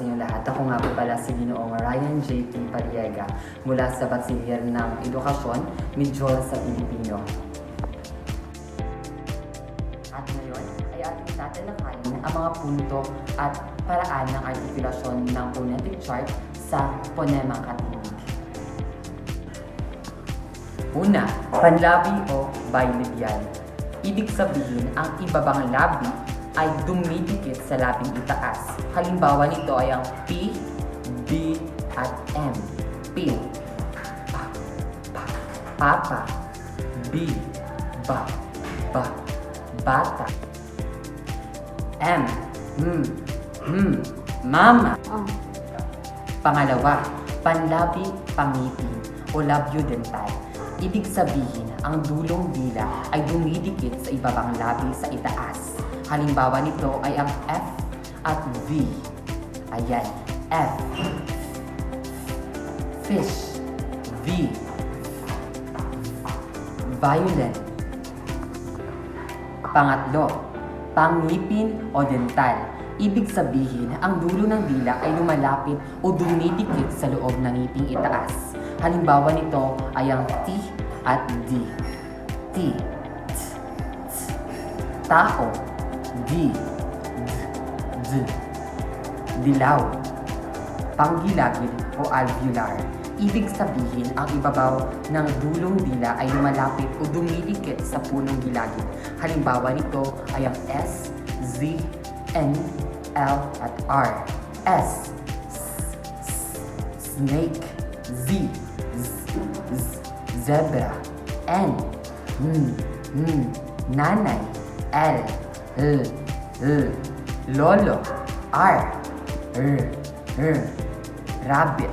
inyong lahat. Ako nga po pala si Ginoong Ryan J.P. Pariega mula sa Bachiller ng Edukasyon, Major sa Pilipino. At ngayon ay ating tatalakayin ang mga punto at paraan ng artikulasyon ng phonetic chart sa ponemang katinig. Una, panlabi o bilabial. Ibig sabihin, ang ibabang labi ay dumidikit sa labing itaas. Halimbawa nito ay ang P, B, at M. P, pa, pa, papa, B, ba, ba, bata. M, hmm, hmm, mama. Oh. Pangalawa, panlabi, pangipin o labiodental. Ibig sabihin, ang dulong dila ay dumidikit sa ibabang labi sa itaas. Halimbawa nito ay ang F at V. Ayan, F. Fish. V. Violent. Pangatlo, pangipin o dental. Ibig sabihin, ang dulo ng dila ay lumalapit o dumidikit sa loob ng ngiping itaas. Halimbawa nito ay ang T at D. T. T. T. Tao. D. D. Dilaw. Panggilagid o alveolar. Ibig sabihin, ang ibabaw ng dulong dila ay lumalapit o dumidikit sa punong gilagid. Halimbawa nito ay ang S, Z, N, L at R. S, snake, Z, Z, zebra, N, N, N, nanay, L, L, L, lolo, R, R, R, rabbit.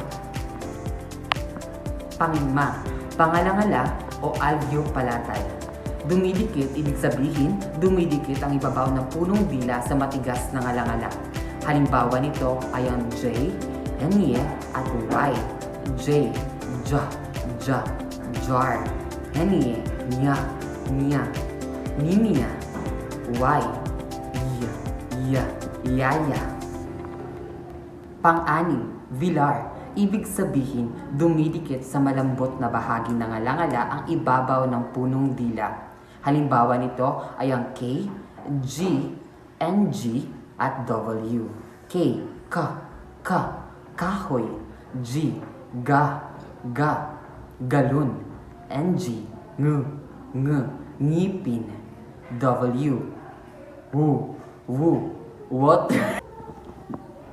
Panglima, pangalangala o alveopalatal. Dumidikit, ibig sabihin, dumidikit ang ibabaw ng punong dila sa matigas na ngalangala. Halimbawa nito ay ang J, N, at Y. J, J, J, jar. N, nya, nya. Y, Y, yaya. Pang-anim, villar. Ibig sabihin, dumidikit sa malambot na bahagi ng alangala ang ibabaw ng punong dila. Halimbawa nito ay ang K, G, NG, at W. K, K, K, kahoy. G, ga, ga, galon. NG, ng, ng, ngipin. W, wu, wu, water.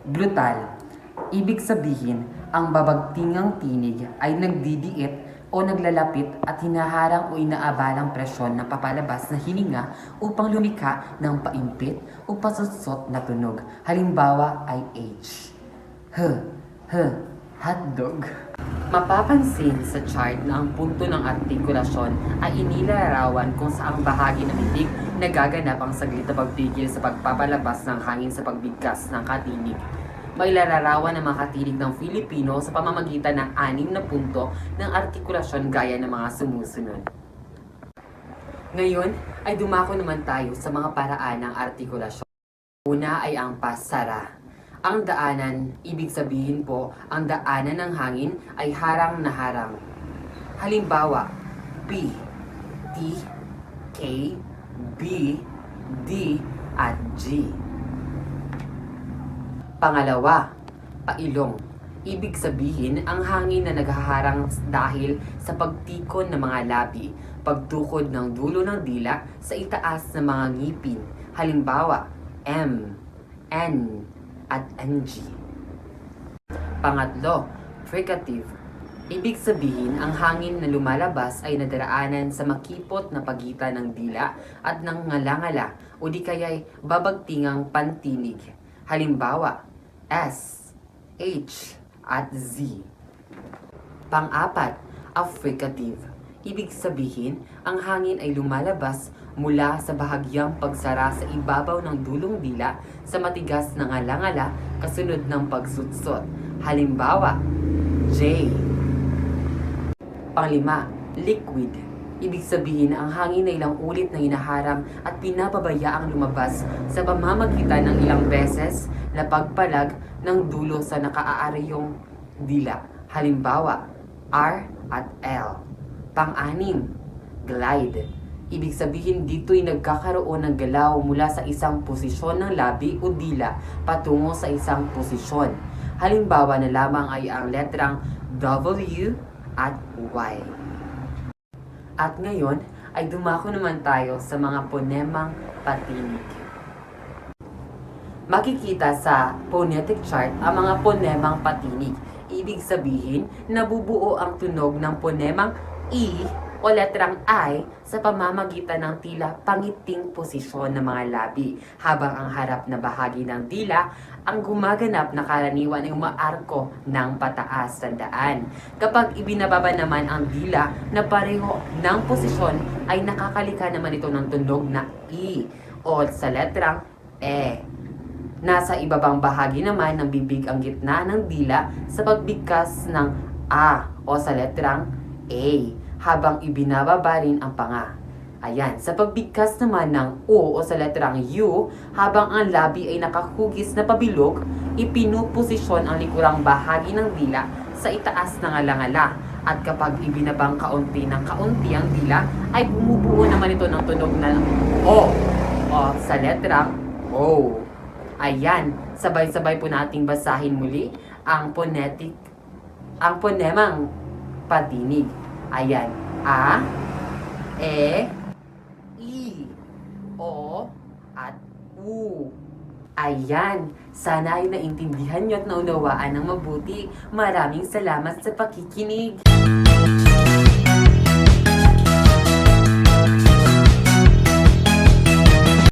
Glutal. Ibig sabihin, ang babagtingang tinig ay nagdidiit o naglalapit at hinaharang o inaabalang presyon ng papalabas na hininga upang lumika ng paimpit o pasutsot na tunog. Halimbawa ay H. H. H. Hotdog. Mapapansin sa chart na ang punto ng artikulasyon ay inilalarawan kung saang bahagi ng bibig nagaganap ang saglit na pagpigil sa pagpapalabas ng hangin sa pagbigkas ng katinig. May lararawan ng mga katinig ng Filipino sa pamamagitan ng anim na punto ng artikulasyon gaya ng mga sumusunod. Ngayon ay dumako naman tayo sa mga paraan ng artikulasyon. Una ay ang pasara. Ang daanan, ibig sabihin po, ang daanan ng hangin ay harang na harang. Halimbawa, P, T, K, B, D, at G. Pangalawa, pailong. Ibig sabihin, ang hangin na naghaharang dahil sa pagtikon ng mga labi, pagtukod ng dulo ng dila sa itaas ng mga ngipin. Halimbawa, M, N, at NG. Pangatlo, fricative. Ibig sabihin, ang hangin na lumalabas ay nadaraanan sa makipot na pagitan ng dila at ng ngalangala o di kaya'y babagtingang pantinig. Halimbawa, S, H, at Z. Pang-apat, affricative. Ibig sabihin, ang hangin ay lumalabas mula sa bahagyang pagsara sa ibabaw ng dulong dila sa matigas na ngalangala kasunod ng pagsutsot. Halimbawa, J. Panglima, liquid. Ibig sabihin ang hangin ay ilang ulit na hinaharang at pinapabayaang lumabas sa pamamagitan ng ilang beses na pagpalag ng dulo sa nakaaaryong dila. Halimbawa, R at L. Pang-anim, glide. Ibig sabihin dito'y nagkakaroon ng galaw mula sa isang posisyon ng labi o dila patungo sa isang posisyon. Halimbawa na lamang ay ang letrang W at Y. At ngayon ay dumako naman tayo sa mga ponemang patinig. Makikita sa phonetic chart ang mga ponemang patinig. Ibig sabihin, nabubuo ang tunog ng ponemang E o letrang I sa pamamagitan ng tila pangiting posisyon ng mga labi, habang ang harap na bahagi ng dila ang gumaganap na karaniwan ay umaarko ng pataas sa daan. Kapag ibinababa naman ang dila na pareho ng posisyon ay nakakalika naman ito ng tunog na E o sa letrang E. Nasa ibabang bahagi naman ng bibig ang gitna ng dila sa pagbigkas ng A o sa letrang A habang ibinababa rin ang panga. Ayan, sa pagbigkas naman ng O o sa letrang U, habang ang labi ay nakahugis na pabilog, ipinuposisyon ang likurang bahagi ng dila sa itaas ng alangala. At kapag ibinabang kaunti ng kaunti ang dila, ay bumubuo naman ito ng tunog na O o sa letrang O. Ayan, sabay-sabay po nating basahin muli ang phonetic, ang ponemang patinig. Ayan, A, E, I, O, at U. Ayan, sana ay naintindihan nyo at naunawaan ng mabuti. Maraming salamat sa pakikinig.